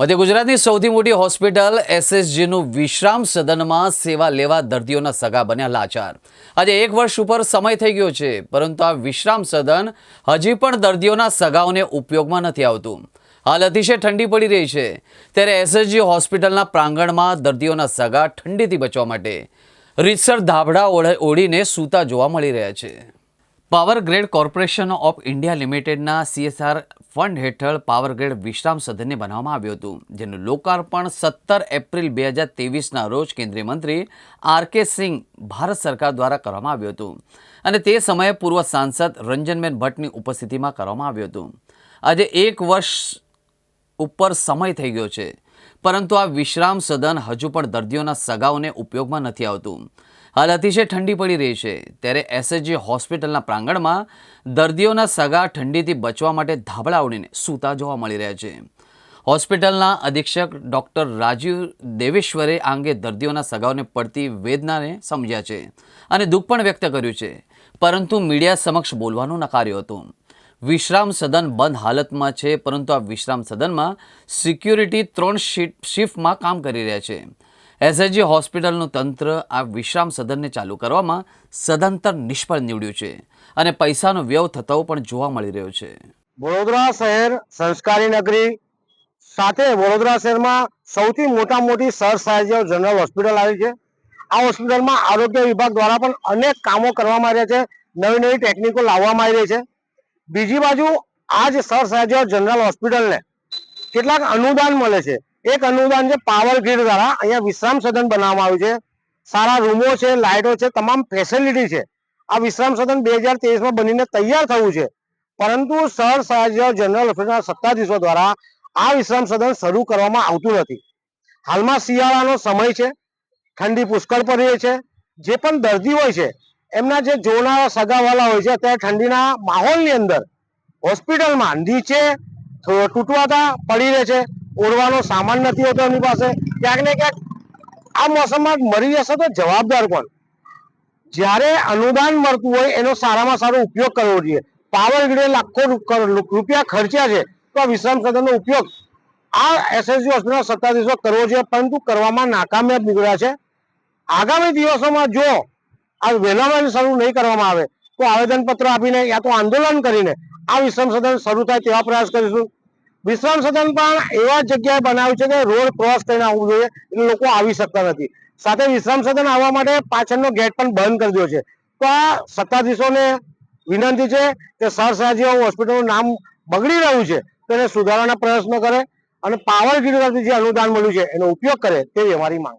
મધ્ય ગુજરાતની સૌથી મોટી હોસ્પિટલ એસએસજીનું વિશ્રામ સદનમાં સેવા લેવા દર્દીઓના સગા બન્યા લાચાર. આજે એક વર્ષ ઉપર સમય થઈ ગયો છે, પરંતુ આ વિશ્રામ સદન હજી પણ દર્દીઓના સગાઓને ઉપયોગમાં નથી આવતું. હાલ અતિશય ઠંડી પડી રહી છે. ત્યારે એસએસજી હોસ્પિટલના પ્રાંગણમાં દર્દીઓના સગા ઠંડીથી બચવા માટે રીતસર ઓઢ- ઓઢીને સૂતા જોવા મળી રહ્યા છે. Power grid corporation of India લિમિટેડના સીએસઆર ફંડ હેઠળ પાવરગ્રેડ વિશ્રામ સદનને બનાવવામાં આવ્યું હતું, જેનું લોકાર્પણ સત્તર એપ્રિલ બે હજાર ના રોજ કેન્દ્રીય મંત્રી આર કે સિંહ ભારત સરકાર દ્વારા કરવામાં આવ્યું હતું અને તે સમયે પૂર્વ સાંસદ રંજનબેન ભટ્ટની ઉપસ્થિતિમાં કરવામાં આવ્યું હતું. આજે એક વર્ષ ઉપર સમય થઈ ગયો છે, પરંતુ આ વિશ્રામ સદન હજુ પણ દર્દીઓના સગાઓને ઉપયોગમાં નથી આવતું. હાલ અતિશય ઠંડી પડી રહી છે. ત્યારે એસએચજી હોસ્પિટલના પ્રાંગણમાં દર્દીઓના સગા ઠંડીથી બચવા માટે ધાબળા ઓઢીને સૂતા જોવા મળી રહ્યા છે. હોસ્પિટલના અધિક્ષક ડૉક્ટર રાજીવ દેવેશ્વરે આ અંગે દર્દીઓના સગાઓને પડતી વેદનાને સમજ્યા છે અને દુઃખ પણ વ્યક્ત કર્યું છે. પરંતુ મીડિયા સમક્ષ બોલવાનું નકાર્યું હતું. વિશ્રામ સદન બંધ હાલતમાં છે, પરંતુ આ વિશ્રામ સદનમાં સિક્યુરિટી ત્રણ શિફ્ટ શિફ્ટમાં કામ કરી રહ્યા છે. એસએચજી હોસ્પિટલનું તંત્ર આ વિશ્રામ સદનને ચાલુ કરવામાં સદંતર નિષ્ફળ નીવડ્યું છે અને પૈસાનો વ્યય થતો પણ જોવા મળી રહ્યો છે. વડોદરા શહેર સંસ્કારી નગરી સાથે વડોદરા શહેરમાં સૌથી મોટા મોટી સર સાહેબ જનરલ હોસ્પિટલ આવી છે. આ હોસ્પિટલમાં આરોગ્ય વિભાગ દ્વારા પણ અનેક કામો કરવામાં આવ્યા છે. નવી નવી ટેકનિકો લાવવામાં આવી રહી છે. બીજી બાજુ આ જ સર સાહેબ જનરલ હોસ્પિટલને કેટલાક અનુદાન મળે છે. એક અનુદાન છે, પાવર ગ્રીડ દ્વારા. અહીંયા વિશ્રામ સદન બનાવવામાં આવ્યું છે. સારા રૂમો છે, લાઇટો છે, તમામ ફેસિલિટી છે. આ વિશ્રામ સદન બે હજાર તેવીસમાં બનીને તૈયાર થયું છે. પરંતુ સર સયાજી જનરલ હોસ્પિટલના સત્તાધીશો દ્વારા આ વિશ્રામ સદન શરૂ કરવામાં આવતું નથી. હાલમાં શિયાળાનો સમય છે, ઠંડી પુષ્કળ પડી રહી છે. જે પણ દર્દી હોય છે, એમના જે જોનારા સગાવાલા હોય છે, અત્યારે ઠંડીના માહોલની અંદર હોસ્પિટલમાં નીચે તૂટવાતા પડી રહે છે. ઓઢવાનો સામાન નથી હોતો એમની પાસે. ક્યાંક ને ક્યાંક આ મોસમમાં મરી જશે તો જવાબદાર કોણ? જ્યારે અનુદાન મળતું હોય એનો સારામાં સારો ઉપયોગ કરવો જોઈએ. પાવર ગ્રીડે લાખો રૂપિયા ખર્ચ્યા છે તો આ વિશ્રામ સદનનો ઉપયોગ આ એસએસજી હોસ્પિટલ સત્તાધીશો કરવો જોઈએ, પરંતુ કરવામાં નાકામયાબ નીકળ્યા છે. આગામી દિવસોમાં જો આ વહેલામાં શરૂ નહીં કરવામાં આવે, તો આવેદનપત્ર આપીને યા તો આંદોલન કરીને આ વિશ્રામ સદન શરૂ થાય તેવા પ્રયાસ કરીશું. વિશ્રામ સદન પણ એવા જગ્યાએ બનાવ્યું છે કે રોડ ક્રોસ કરીને આવવું જોઈએ, એટલે લોકો આવી શકતા નથી. સાથે વિશ્રામ સદન આવવા માટે પાછળનો ગેટ પણ બંધ કરી દો છે. તો આ સત્તાધીશોને વિનંતી છે કે સર સયાજી હોસ્પિટલનું નામ બગડી રહ્યું છે, તો એને સુધારવાના પ્રયત્નો કરે અને પાવર ગ્રીડ જે અનુદાન મળ્યું છે, એનો ઉપયોગ કરે તેવી અમારી માંગ